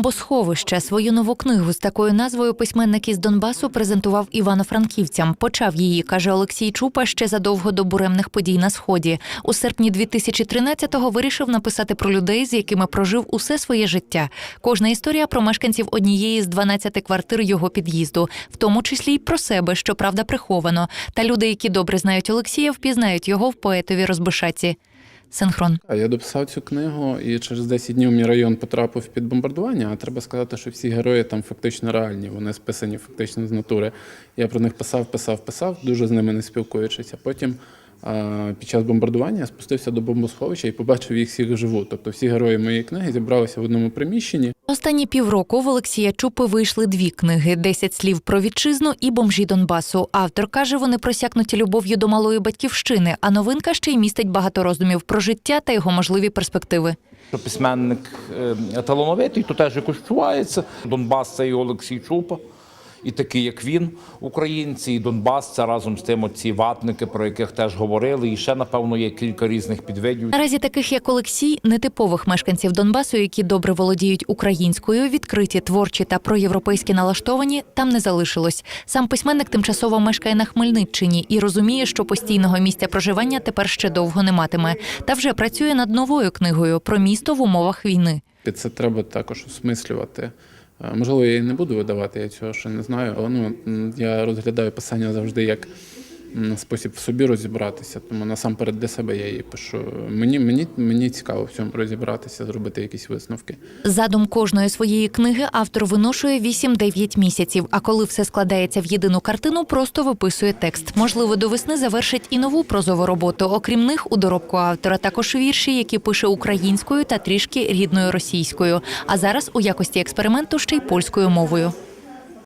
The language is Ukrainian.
Бомбосховище свою нову книгу з такою назвою письменник із Донбасу презентував івано-франківцям. Почав її, каже Олексій Чупа, ще задовго до буремних подій на сході. У серпні 2013-го вирішив написати про людей, з якими прожив усе своє життя. Кожна історія про мешканців однієї з 12 квартир його під'їзду, в тому числі й про себе, що правда приховано. Та люди, які добре знають Олексія, впізнають його в поетові розбишаці. Синхрон. Я дописав цю книгу, і через 10 днів мій район потрапив під бомбардування. А треба сказати, що всі герої там фактично реальні. Вони списані фактично з натури. Я про них писав, писав, писав, дуже з ними не спілкуючись. А потім під час бомбардування спустився до бомбосховища і побачив їх всіх живу. Тобто всі герої моєї книги зібралися в одному приміщенні. Останні півроку в Олексія Чупи вийшли дві книги: «10 слів про вітчизну і бомжі Донбасу. Автор каже, вони просякнуті любов'ю до малої батьківщини. А новинка ще й містить багато роздумів про життя та його можливі перспективи. Що письменник е, талановитий, то теж якось чувається. Донбас це і Олексій Чупа, і такий, як він, українці, і Донбас це разом з тим оці ватники, про яких теж говорили. І ще, напевно, є кілька різних підвидів. Наразі таких як Олексій, нетипових мешканців Донбасу, які добре володіють українською, відкриті, творчі та проєвропейські налаштовані, там не залишилось. Сам письменник тимчасово мешкає на Хмельниччині і розуміє, що постійного місця проживання тепер ще довго не матиме. Та вже працює над новою книгою про місто в умовах війни. Це треба також осмислювати. Е, Можливо, я і не буду видавати, я цього ще не знаю, але ну, я розглядаю писання завжди як спосіб в собі розібратися. Тому насамперед для себе я її пишу. Мені, мені, мені цікаво в цьому розібратися, зробити якісь висновки. Задум кожної своєї книги автор виношує 8-9 місяців. А коли все складається в єдину картину, просто виписує текст. Можливо, до весни завершить і нову прозову роботу. Окрім них, у доробку автора також вірші, які пише українською та трішки рідною російською. А зараз у якості експерименту ще й польською мовою.